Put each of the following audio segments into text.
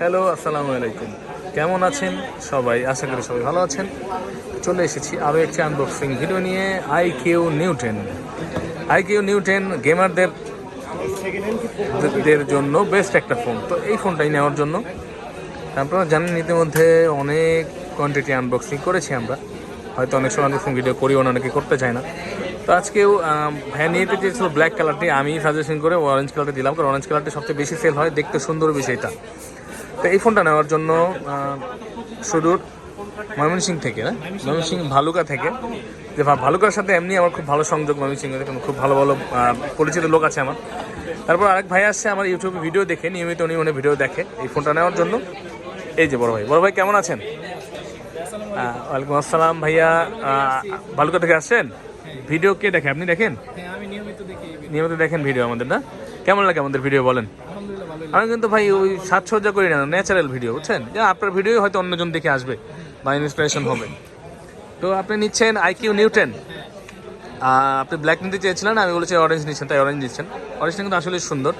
Hello, আসসালামু আলাইকুম। কেমন আছেন সবাই? আশা করি সবাই ভালো আছেন। চলে এসেছি আরও একটি আনবক্সিং ভিডিও নিয়ে iQOO neo ten iQOO neo ten গেমারদের দের জন্য বেস্ট একটা ফোন তো এই ফোনটাই নেওয়ার জন্য আপনারা জানেন, ইতিমধ্যে অনেক কোয়ান্টিটি আনবক্সিং করেছি আমরা। হয়তো অনেক সময় ফোন ভিডিও করিও না অনেকে করতে চায় না। তো আজকেও ভ্যান নিয়ে চেয়েছিল ব্ল্যাক কালারটি আমি সাজেশন করে অরেঞ্জ কালারটি দিলাম, কারণ অরেঞ্জ কালারটি সবচেয়ে বেশি সেল হয়। দেখতে সুন্দর বিষয়টা। তো এই ফোনটা নেওয়ার জন্য সুদূর ময়মনসিং থেকে না? ময়মনসিং ভালুকা থেকে। যে ভালুকার সাথে এমনি আমার খুব ভালো সংযোগ ময়মনসিং খুব ভালো ভালো পরিচিত লোক আছে আমার। তারপর আরেক ভাই আসছে আমার ইউটিউবে ভিডিও দেখে নিয়মিত উনি উনি ভিডিও দেখে এই ফোনটা নেওয়ার জন্য। এই যে বড় ভাই বড় ভাই কেমন আছেন? ওয়ালাইকুম আসসালাম ভাইয়া। ভালুকা থেকে আসছেন? ভিডিও কে দেখে আপনি দেখেন? হ্যাঁ নিয়মিত দেখেন ভিডিও আমাদের না? কেমন লাগে আমাদের ভিডিও বলেন? আমি কিন্তু ভাই ওই সাজসজ্জা করি না ন্যাচারাল ভিডিও বুঝছেন? যে, আপনার ভিডিও হয়তো অন্যজন দেখে আসবে বা ইন্সপিরেশন হবে। তো আপনি নিচ্ছেন আইকিউ নিউটেন আপনি ব্ল্যাক নিতে চেয়েছিলেন, আমি বলেছি অরেঞ্জ নিচ্ছেন, তাই অরেঞ্জ নিচ্ছেন। অরেঞ্জটা কিন্তু আসলে সুন্দর।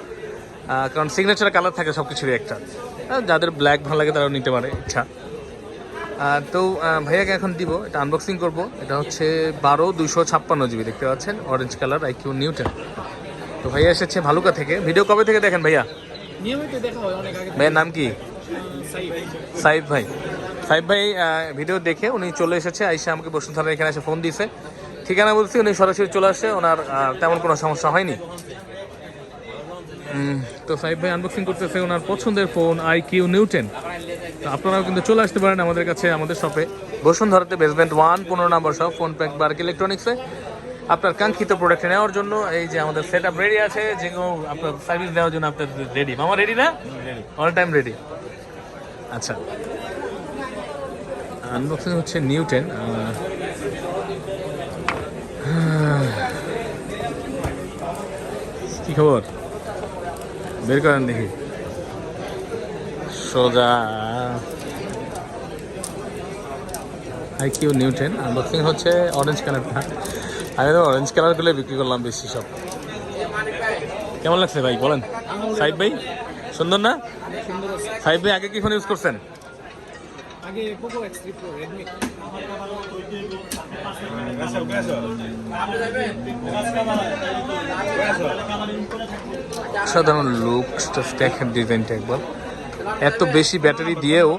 কারণ সিগনেচার কালার থাকে সব কিছুরই একটা যাদের ব্ল্যাক ভালো লাগে তারাও নিতে পারে, ইচ্ছা। তো ভাইয়াকে এখন দিব, এটা আনবক্সিং করব। এটা হচ্ছে বারো দুশো ছাপ্পান্ন জিবি, দেখতে পাচ্ছেন? অরেঞ্জ কালার আইকিউ নিউটেন তো ভাইয়া এসেছে ভালুকা থেকে। ভিডিও কবে থেকে দেখেন ভাইয়া? নিয়মিত দেখা হয় অনেক আগে ভাইয়ের নাম কি? সাইফ ভাই। সাইফ ভাই। ভিডিও দেখে উনি চলে এসেছে আইসা আমাকে বসুন্ধরা এখানে এসে ফোন দিয়েছে ঠিকানা বলছি উনি সরাসরি চলে আসে ওনার তেমন কোনো সমস্যা হয়নি। তো সাইফ ভাই আনবক্সিং করতেছে ওনার পছন্দের ফোন আই কিউ নিউটেন তো আপনারাও কিন্তু চলে আসতে পারেন আমাদের কাছে আমাদের শপে বসুন্ধরাতে বেসমেন্ট ওয়ান পনেরো নম্বর শপ ফোন প্যাক বার্ক ইলেকট্রনিক্সে আপনার কাঙ্ক্ষিত প্রোডাক্ট নেওয়ার জন্য এই যে আমাদের সেট আপ রেডি আছে, যে যেগুলো আপনার সার্ভিস দেওয়ার জন্য আপনার রেডি মামা রেডি না? অল টাইম রেডি আচ্ছা। আনবক্সিং হচ্ছে নিউটেন কি খবর? বের করেন দেখি। সোজা। আই কিউ নিউটেন আনবক্সিং হচ্ছে অরেঞ্জ কালারটা আমি তো অরেঞ্জ কালারগুলো বিক্রি করলাম বেশি সব। কেমন লাগছে ভাই বলেন। সাইড ভাই সুন্দর না? আছে ভাই আগে কি ফোন ইউজ করছেন? সাধারণ লুক দেখেন ডিজাইনটা একবার। এত বেশি ব্যাটারি দিয়েও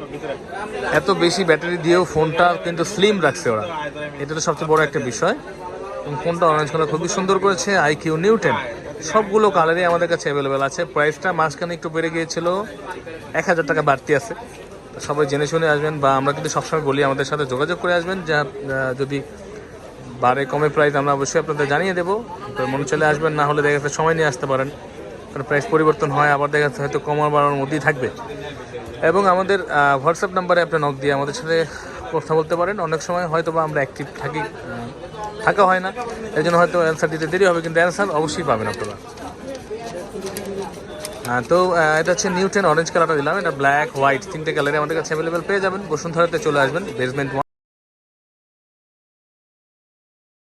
এত বেশি ব্যাটারি দিয়েও ফোনটা কিন্তু স্লিম রাখছে ওরা। এটা তো সবচেয়ে বড় একটা বিষয়। এবং ফোনটা অরেঞ্জ কালার খুবই সুন্দর করেছে আইকিউ নিউটেন সবগুলো কালারই আমাদের কাছে অ্যাভেলেবেল আছে। প্রাইসটা মাঝখানে একটু বেড়ে গিয়েছিল। এক হাজার টাকা বাড়তি আছে। সবাই জেনে শুনে আসবেন বা আমরা কিন্তু সবসময় বলি আমাদের সাথে যোগাযোগ করে আসবেন। যা যদি বারে কমে প্রাইস আমরা অবশ্যই আপনাদের জানিয়ে দেবো। মনে চলে আসবেন, না হলে দেখা যাচ্ছে সময় নিয়ে আসতে পারেন। কারণ প্রাইস পরিবর্তন হয়, আবার দেখা যাচ্ছে হয়তো কমার বাড়ানোর মধ্যেই থাকবে। এবং আমাদের হোয়াটসঅ্যাপ নাম্বারে আপনি নক দিয়ে আমাদের সাথে কথা বলতে পারেন। অনেক সময় হয়তো বা আমরা অ্যাক্টিভ থাকি থাকা হয় না। এই জন্য হয়তো অ্যান্সার দিতে দেরি হবে, কিন্তু অ্যান্সার অবশ্যই পাবেন আপনারা। তো এটা হচ্ছে নিউটেন অরেঞ্জ কালারটা দিলাম। এটা ব্ল্যাক হোয়াইট তিনটে কালারে আমাদের কাছে অ্যাভেলেবেল পেয়ে যাবেন। বসুন্ধরাতে চলে আসবেন। বেসমেন্ট